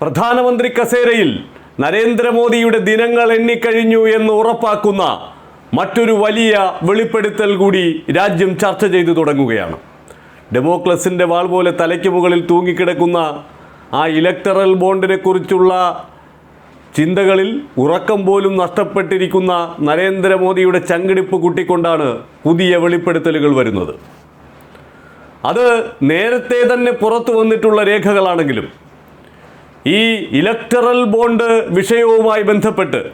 പ്രധാനമന്ത്രി കസേരയിൽ നരേന്ദ്രമോദിയുടെ ദിനങ്ങൾ എണ്ണിക്കഴിഞ്ഞു എന്ന് ഉറപ്പാക്കുന്ന മറ്റൊരു വലിയ വെളിപ്പെടുത്തൽ കൂടി രാജ്യം ചർച്ച ചെയ്തു തുടങ്ങുകയാണ്. ഡെമോക്രസിന്റെ വാൾ പോലെ തലയ്ക്ക് മുകളിൽ തൂങ്ങിക്കിടക്കുന്ന ആ ഇലക്ടറൽ ബോണ്ടിനെ കുറിച്ചുള്ള ചിന്തകളിൽ ഉറക്കം പോലും നഷ്ടപ്പെട്ടിരിക്കുന്ന നരേന്ദ്രമോദിയുടെ ചങ്കിടിപ്പ് കൂട്ടിക്കൊണ്ടാണ് പുതിയ വെളിപ്പെടുത്തലുകൾ വരുന്നത്. അത് നേരത്തെ തന്നെ പുറത്തു വന്നിട്ടുള്ള രേഖകളാണെങ്കിലും ഈ ഇലക്ടറൽ ബോണ്ട് വിഷയവുമായി ബന്ധപ്പെട്ട്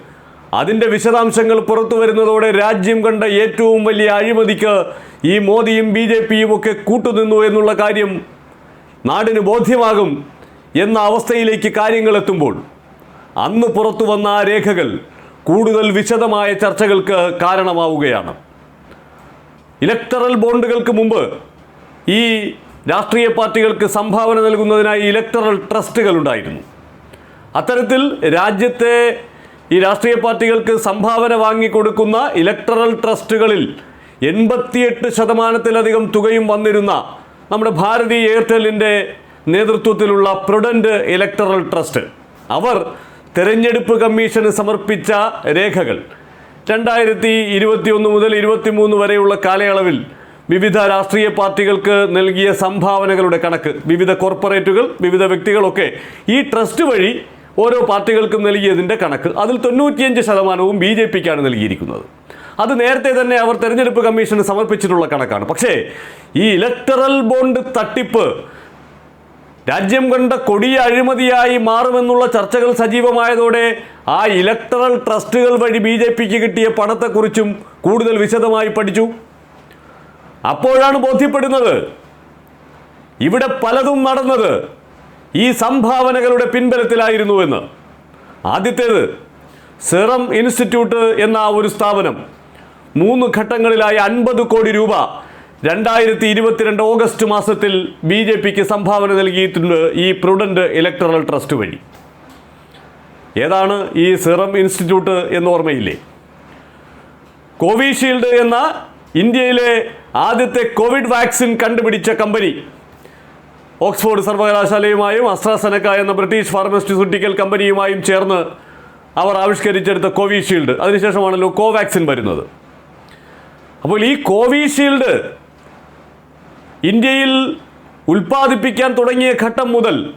അതിന്റെ വിശദാംശങ്ങൾ പുറത്തു വരുന്നതോടെ രാജ്യം കണ്ട ഏറ്റവും വലിയ അഴിമതിക്ക് ഈ മോദിയും ബി ജെ പിയും ഒക്കെ കൂട്ടുനിന്നു എന്നുള്ള കാര്യം നാടിന് ബോധ്യമാകും എന്ന അവസ്ഥയിലേക്ക് കാര്യങ്ങൾ എത്തുമ്പോൾ അന്ന് പുറത്തു വന്ന ആ രേഖകൾ കൂടുതൽ വിശദമായ ചർച്ചകൾക്ക് കാരണമാവുകയാണ്. ഇലക്ടറൽ ബോണ്ടുകൾക്ക് മുമ്പ് ഈ രാഷ്ട്രീയ പാർട്ടികൾക്ക് സംഭാവന നൽകുന്നതിനായി ഇലക്ടറൽ ട്രസ്റ്റുകൾ ഉണ്ടായിരുന്നു. അത്തരത്തിൽ രാജ്യത്തെ ഈ രാഷ്ട്രീയ പാർട്ടികൾക്ക് സംഭാവന വാങ്ങിക്കൊടുക്കുന്ന ഇലക്ടറൽ ട്രസ്റ്റുകളിൽ എൺപത്തിയെട്ട് ശതമാനത്തിലധികം തുകയും വന്നിരുന്ന നമ്മുടെ ഭാരതി എയർടെല്ലിന്റെ നേതൃത്വത്തിലുള്ള പ്രൊഡന്റ് ഇലക്ടറൽ ട്രസ്റ്റ് അവർ തെരഞ്ഞെടുപ്പ് കമ്മീഷന് സമർപ്പിച്ച രേഖകൾ. രണ്ടായിരത്തി ഇരുപത്തിയൊന്ന് മുതൽ ഇരുപത്തിമൂന്ന് വരെയുള്ള കാലയളവിൽ വിവിധ രാഷ്ട്രീയ പാർട്ടികൾക്ക് നൽകിയ സംഭാവനകളുടെ കണക്ക്. വിവിധ കോർപ്പറേറ്റുകൾ വിവിധ വ്യക്തികളൊക്കെ ഈ ട്രസ്റ്റ് വഴി ഓരോ പാർട്ടികൾക്കും നൽകിയതിന്റെ കണക്ക്. അതിൽ തൊണ്ണൂറ്റിയഞ്ച് ശതമാനവും ബി ജെ പിക്കാണ് നൽകിയിരിക്കുന്നത്. അത് നേരത്തെ തന്നെ അവർ തെരഞ്ഞെടുപ്പ് കമ്മീഷന് സമർപ്പിച്ചിട്ടുള്ള കണക്കാണ്. പക്ഷേ ഈ ഇലക്ടറൽ ബോണ്ട് തട്ടിപ്പ് രാജ്യം കണ്ട കൊടിയ അഴിമതിയായി മാറുമെന്നുള്ള ചർച്ചകൾ സജീവമായതോടെ ആ ഇലക്ടറൽ ട്രസ്റ്റുകൾ വഴി ബി ജെ പിക്ക് കിട്ടിയ പണത്തെക്കുറിച്ചും കൂടുതൽ വിശദമായി പഠിച്ചു. അപ്പോഴാണ് ബോധ്യപ്പെടുന്നത്. ഇവിടെ പലതും നടന്നത് ഈ സംഭാവനകളുടെ പിൻബലത്തിലായിരുന്നു എന്ന് ആദ്യത്തേത് സെറം ഇൻസ്റ്റിറ്റ്യൂട്ട് എന്ന ഒരു സ്ഥാപനം മൂന്ന് ഘട്ടങ്ങളിലായി അൻപത് കോടി രൂപ രണ്ടായിരത്തി ഇരുപത്തിരണ്ട് ഓഗസ്റ്റ് മാസത്തിൽ ബി ജെ പിക്ക് സംഭാവന നൽകിയിട്ടുണ്ട് ഈ പ്രുഡന്റ് ഇലക്ടറൽ ട്രസ്റ്റ് വഴി. ഏതാണ് ഈ സിറം ഇൻസ്റ്റിറ്റ്യൂട്ട് എന്ന് ഓർമ്മയില്ലേ? കോവിഷീൽഡ് എന്ന ഇന്ത്യയിലെ ആദ്യത്തെ കോവിഡ് വാക്സിൻ കണ്ടുപിടിച്ച കമ്പനി. ഓക്സ്ഫോർഡ് സർവകലാശാലയുമായും അസ്ട്രാസെനക്ക എന്ന ബ്രിട്ടീഷ് ഫാർമസ്യൂട്ടിക്കൽ കമ്പനിയുമായും ചേർന്ന് അവർ ആവിഷ്കരിച്ചെടുത്ത കോവിഷീൽഡ്. അതിനുശേഷമാണല്ലോ കോവാക്സിൻ വരുന്നത്. അപ്പോൾ ഈ കോവിഷീൽഡ് ഇന്ത്യയിൽ ഉൽപ്പാദിപ്പിക്കാൻ തുടങ്ങിയ ഘട്ടം മുതൽ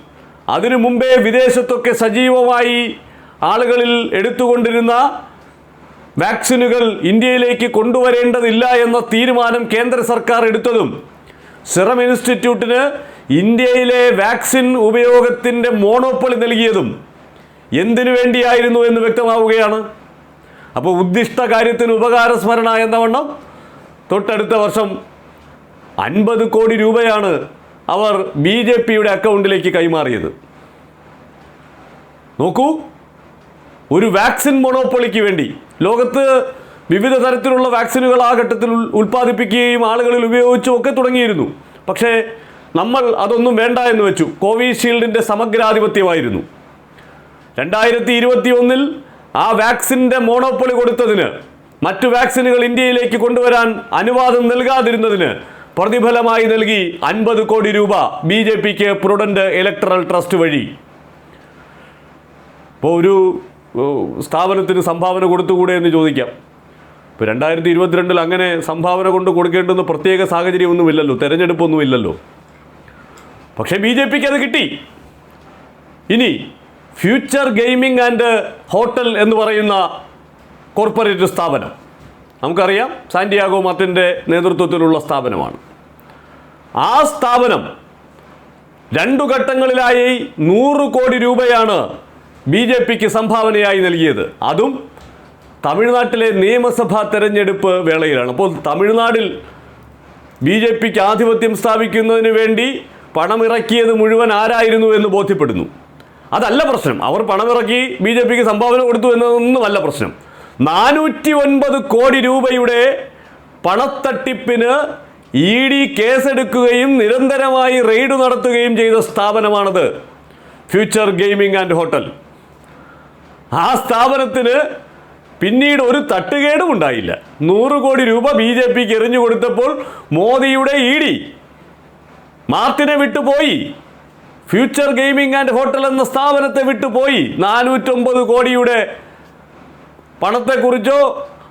അതിനു മുമ്പേ വിദേശത്തൊക്കെ സജീവമായി ആളുകളിൽ എടുത്തുകൊണ്ടിരുന്ന വാക്സിനുകൾ ഇന്ത്യയിലേക്ക് കൊണ്ടുവരേണ്ടതില്ല എന്ന തീരുമാനം കേന്ദ്ര സർക്കാർ എടുത്തതും സിറം ഇൻസ്റ്റിറ്റ്യൂട്ടിന് ഇന്ത്യയിലെ വാക്സിൻ ഉപയോഗത്തിന്റെ മോണോപ്പൊളി നൽകിയതും എന്തിനു വേണ്ടിയായിരുന്നു എന്ന് വ്യക്തമാവുകയാണ്. അപ്പോൾ ഉദ്ദിഷ്ട കാര്യത്തിന് ഉപകാരസ്മരണ എന്ന വണ്ണം തൊട്ടടുത്ത വർഷം അൻപത് കോടി രൂപയാണ് അവർ ബി ജെ പിയുടെ അക്കൗണ്ടിലേക്ക് കൈമാറിയത്. നോക്കൂ ഒരു വാക്സിൻ മൊണോപ്പൊളിക്ക് വേണ്ടി ലോകത്ത് വിവിധ തരത്തിലുള്ള വാക്സിനുകൾ ആ ഘട്ടത്തിൽ ഉൽപ്പാദിപ്പിക്കുകയും ആളുകളിൽ ഉപയോഗിച്ചും ഒക്കെ തുടങ്ങിയിരുന്നു. പക്ഷേ നമ്മൾ അതൊന്നും വേണ്ട എന്ന് വെച്ചു. കോവിഷീൽഡിന്റെ സമഗ്രാധിപത്യമായിരുന്നു. രണ്ടായിരത്തി ഇരുപത്തി ഒന്നിൽ ആ വാക്സിന്റെ മോണോപ്പൊളി കൊടുത്തതിന് മറ്റു വാക്സിനുകൾ ഇന്ത്യയിലേക്ക് കൊണ്ടുവരാൻ അനുവാദം നൽകാതിരുന്നതിന് പ്രതിഫലമായി നൽകി അൻപത് കോടി രൂപ ബി ജെ പിക്ക് പ്രൊഡന്റ് ഇലക്ട്രൽ ട്രസ്റ്റ് വഴി. ഇപ്പോൾ ഒരു സ്ഥാപനത്തിന് സംഭാവന കൊടുത്തുകൂടെ എന്ന് ചോദിക്കാം. ഇപ്പോൾ രണ്ടായിരത്തി ഇരുപത്തിരണ്ടിൽ അങ്ങനെ സംഭാവന കൊണ്ട് കൊടുക്കേണ്ടുന്ന പ്രത്യേക സാഹചര്യമൊന്നുമില്ലല്ലോ തെരഞ്ഞെടുപ്പൊന്നുമില്ലല്ലോ. പക്ഷേ ബി ജെ പിക്ക് അത് കിട്ടി. ഇനി ഫ്യൂച്ചർ ഗെയിമിംഗ് ആൻഡ് ഹോട്ടൽ എന്ന് പറയുന്ന കോർപ്പറേറ്റ് സ്ഥാപനം. നമുക്കറിയാം സാന്റിയാഗോ മാർട്ടിന്റെ നേതൃത്വത്തിലുള്ള സ്ഥാപനമാണ്. ആ സ്ഥാപനം രണ്ടു ഘട്ടങ്ങളിലായി നൂറ് കോടി രൂപയാണ് ബി ജെ പിക്ക് സംഭാവനയായി നൽകിയത്. അതും തമിഴ്നാട്ടിലെ നിയമസഭാ തെരഞ്ഞെടുപ്പ് വേളയിലാണ്. അപ്പോൾ തമിഴ്നാടിൽ ബി ജെ പിക്ക് ആധിപത്യം സ്ഥാപിക്കുന്നതിന് വേണ്ടി പണമിറക്കിയത് മുഴുവൻ ആരായിരുന്നു എന്ന് ബോധ്യപ്പെടുന്നു. അതല്ല പ്രശ്നം. അവർ പണമിറക്കി ബി ജെ പിക്ക് സംഭാവന കൊടുത്തു എന്നതൊന്നുമല്ല പ്രശ്നം. നാനൂറ്റി ഒൻപത് കോടി രൂപയുടെ പണത്തട്ടിപ്പിന് ഇ ഡി കേസെടുക്കുകയും നിരന്തരമായി റെയ്ഡ് നടത്തുകയും ചെയ്ത സ്ഥാപനമാണത് ഫ്യൂച്ചർ ഗെയിമിംഗ് ആൻഡ് ഹോട്ടൽ. ആ സ്ഥാപനത്തിന് പിന്നീട് ഒരു തട്ടുകേടും ഉണ്ടായില്ല. നൂറ് കോടി രൂപ ബി ജെ പിക്ക് എറിഞ്ഞു കൊടുത്തപ്പോൾ മോദിയുടെ ഇ ഡി മാർട്ടിനെ വിട്ടുപോയി. ഫ്യൂച്ചർ ഗെയിമിംഗ് ആൻഡ് ഹോട്ടൽ എന്ന സ്ഥാപനത്തെ വിട്ടുപോയി. നാനൂറ്റൊമ്പത് കോടിയുടെ പണത്തെക്കുറിച്ചോ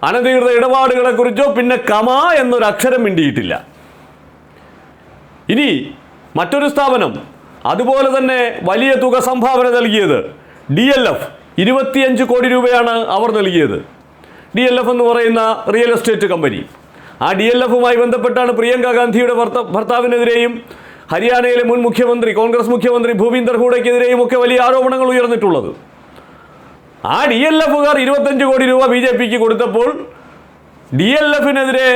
അനധികൃത ഇടപാടുകളെക്കുറിച്ചോ പിന്നെ കമാ എന്നൊരു അക്ഷരം മിണ്ടിയിട്ടില്ല. ഇനി മറ്റൊരു സ്ഥാപനം അതുപോലെ തന്നെ വലിയ തുക സംഭാവന നൽകിയത് ഡി എൽ എഫ്. ഇരുപത്തിയഞ്ച് കോടി രൂപയാണ് അവർ നൽകിയത്. ഡി എൽ എഫ് എന്ന് പറയുന്ന റിയൽ എസ്റ്റേറ്റ് കമ്പനി. ആ ഡി എൽ എഫുമായി ബന്ധപ്പെട്ടാണ് പ്രിയങ്ക ഗാന്ധിയുടെ ഭർത്ത ഭർത്താവിനെതിരെയും ഹരിയാനയിലെ മുൻ മുഖ്യമന്ത്രി കോൺഗ്രസ് മുഖ്യമന്ത്രി ഭൂപീന്ദർ ഹൂഡയ്ക്കെതിരെയും ഒക്കെ വലിയ ആരോപണങ്ങൾ ഉയർന്നിട്ടുള്ളത്. ആ ഡി എൽ എഫുകാർ ഇരുപത്തഞ്ച് കോടി രൂപ ബി ജെ പിക്ക് കൊടുത്തപ്പോൾ ഡി എൽ എഫിനെതിരെ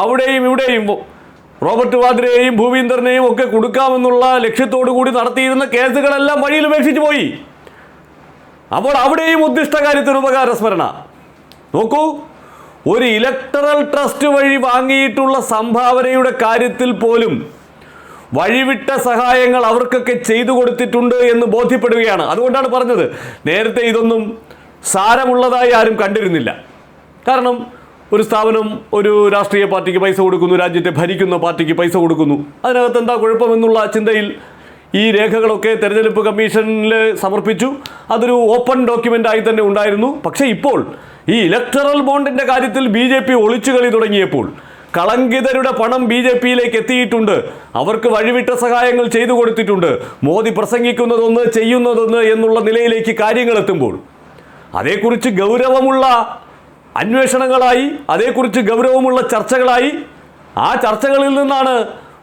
അവിടെയും ഇവിടെയും റോബർട്ട് വാദ്രയെയും ഭൂപീന്ദറിനെയും ഒക്കെ കൊടുക്കാമെന്നുള്ള ലക്ഷ്യത്തോടു കൂടി നടത്തിയിരുന്ന കേസുകളെല്ലാം വഴിയിൽ ഉപേക്ഷിച്ചു പോയി. അപ്പോൾ അവിടെയും ഉദ്ദിഷ്ട കാര്യത്തിന് ഉപകാരസ്മരണ നോക്കൂ ഒരു ഇലക്ടറൽ ട്രസ്റ്റ് വഴി വാങ്ങിയിട്ടുള്ള സംഭാവനയുടെ കാര്യത്തിൽ പോലും വഴിവിട്ട സഹായങ്ങൾ അവർക്കൊക്കെ ചെയ്തു കൊടുത്തിട്ടുണ്ട് എന്ന് ബോധ്യപ്പെടുകയാണ്. അതുകൊണ്ടാണ് പറഞ്ഞത് നേരത്തെ ഇതൊന്നും സാരമുള്ളതായി ആരും കണ്ടിരുന്നില്ല. കാരണം ഒരു സ്ഥാപനം ഒരു രാഷ്ട്രീയ പാർട്ടിക്ക് പൈസ കൊടുക്കുന്നു രാജ്യത്തെ ഭരിക്കുന്ന പാർട്ടിക്ക് പൈസ കൊടുക്കുന്നു. അതിനകത്ത് എന്താ കുഴപ്പമെന്നുള്ള ചിന്തയിൽ ഈ രേഖകളൊക്കെ തെരഞ്ഞെടുപ്പ് കമ്മീഷനിൽ സമർപ്പിച്ചു. അതൊരു ഓപ്പൺ ഡോക്യുമെന്റ് ആയി തന്നെ ഉണ്ടായിരുന്നു. പക്ഷേ ഇപ്പോൾ ഈ ഇലക്ടറൽ ബോണ്ടിന്റെ കാര്യത്തിൽ ബി ജെ പി ഒളിച്ചുകളി തുടങ്ങിയപ്പോൾ കളങ്കിതരുടെ പണം ബി ജെ പിയിലേക്ക് എത്തിയിട്ടുണ്ട്. അവർക്ക് വഴിവിട്ട സഹായങ്ങൾ ചെയ്തു കൊടുത്തിട്ടുണ്ട്. മോദി പ്രസംഗിക്കുന്നതൊന്ന് ചെയ്യുന്നതൊന്ന് എന്നുള്ള നിലയിലേക്ക് കാര്യങ്ങൾ എത്തുമ്പോൾ അതേക്കുറിച്ച് ഗൗരവമുള്ള അന്വേഷണങ്ങളായി അതേക്കുറിച്ച് ഗൗരവമുള്ള ചർച്ചകളായി ആ ചർച്ചകളിൽ നിന്നാണ്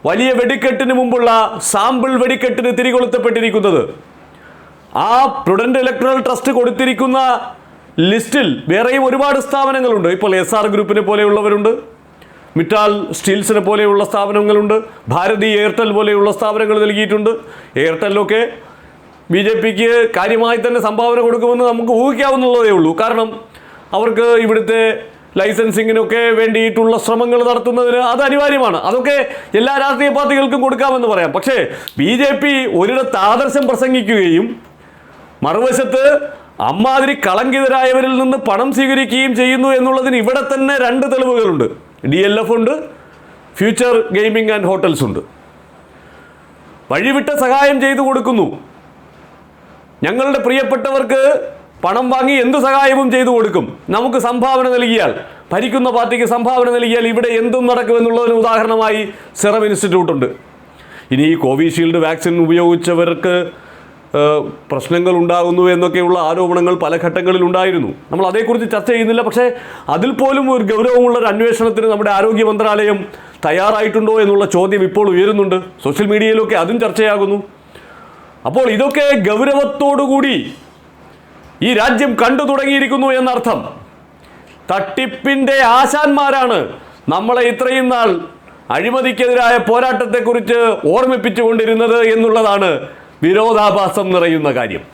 വലിയ വെടിക്കെട്ടിന് മുമ്പുള്ള സാമ്പിൾ വെടിക്കെട്ടിന് തിരികൊളുത്തപ്പെട്ടിരിക്കുന്നത്. ആ പ്രുഡന്റ് ഇലക്ട്രൽ ട്രസ്റ്റ് കൊടുത്തിരിക്കുന്ന ലിസ്റ്റിൽ വേറെയും ഒരുപാട് സ്ഥാപനങ്ങളുണ്ട്. ഇപ്പോൾ എസ് ആർ ഗ്രൂപ്പിനെ പോലെയുള്ളവരുണ്ട്. മിറ്റാൽ സ്റ്റീൽസിനെ പോലെയുള്ള സ്ഥാപനങ്ങളുണ്ട്. ഭാരതി എയർടെൽ പോലെയുള്ള സ്ഥാപനങ്ങൾ നൽകിയിട്ടുണ്ട്. എയർടെല്ലൊക്കെ ബി ജെ പിക്ക് കാര്യമായി തന്നെ സംഭാവന കൊടുക്കുമെന്ന് നമുക്ക് ഊഹിക്കാവുന്നുള്ളതേ ഉള്ളൂ. കാരണം അവർക്ക് ഇവിടുത്തെ ലൈസൻസിങ്ങിനൊക്കെ വേണ്ടിയിട്ടുള്ള ശ്രമങ്ങൾ നടത്തുന്നതിന് അത് അനിവാര്യമാണ്. അതൊക്കെ എല്ലാ രാഷ്ട്രീയ പാർട്ടികൾക്കും കൊടുക്കാമെന്ന് പറയാം. പക്ഷേ ബി ജെ പി ഒരിടത്ത് ആദർശം പ്രസംഗിക്കുകയും മറുവശത്ത് അമ്മാതിരി കളങ്കിതരായവരിൽ നിന്ന് പണം സ്വീകരിക്കുകയും ചെയ്യുന്നു എന്നുള്ളതിന് ഇവിടെ തന്നെ രണ്ട് തെളിവുകളുണ്ട്. ഡി എൽ എഫ് ഉണ്ട് ഫ്യൂച്ചർ ഗെയിമിംഗ് ആൻഡ് ഹോട്ടൽസ് ഉണ്ട്. വഴിവിട്ട സഹായം ചെയ്തു കൊടുക്കുന്നു. ഞങ്ങളുടെ പ്രിയപ്പെട്ടവർക്ക് പണം വാങ്ങി എന്ത് സഹായവും ചെയ്തു കൊടുക്കും. നമുക്ക് സംഭാവന നൽകിയാൽ ഭരിക്കുന്ന പാർട്ടിക്ക് സംഭാവന നൽകിയാൽ ഇവിടെ എന്തും നടക്കുമെന്നുള്ളതിന് ഉദാഹരണമായി സെറം ഇൻസ്റ്റിറ്റ്യൂട്ട് ഉണ്ട്. ഇനി ഈ കോവിഷീൽഡ് വാക്സിൻ ഉപയോഗിച്ചവർക്ക് പ്രശ്നങ്ങൾ ഉണ്ടാകുന്നു എന്നൊക്കെയുള്ള ആരോപണങ്ങൾ പല ഘട്ടങ്ങളിൽ ഉണ്ടായിരുന്നു. നമ്മൾ അതേക്കുറിച്ച് ചർച്ച ചെയ്യുന്നില്ല. പക്ഷേ അതിൽ പോലും ഒരു ഗൗരവമുള്ള ഒരു അന്വേഷണത്തിന് നമ്മുടെ ആരോഗ്യ മന്ത്രാലയം തയ്യാറായിട്ടുണ്ടോ എന്നുള്ള ചോദ്യം ഇപ്പോൾ ഉയരുന്നുണ്ട്. സോഷ്യൽ മീഡിയയിലൊക്കെ അതും ചർച്ചയാകുന്നു. അപ്പോൾ ഇതൊക്കെ ഗൗരവത്തോടുകൂടി ഈ രാജ്യം കണ്ടു തുടങ്ങിയിരിക്കുന്നു എന്നർത്ഥം. തട്ടിപ്പിന്റെ ആശാന്മാരാണ് നമ്മളെ ഇത്രയും നാൾ അഴിമതിക്കെതിരായ പോരാട്ടത്തെക്കുറിച്ച് ഓർമ്മിപ്പിച്ചുകൊണ്ടിരുന്നത് എന്നുള്ളതാണ് വിരോധാഭാസം നിറയുന്ന കാര്യം.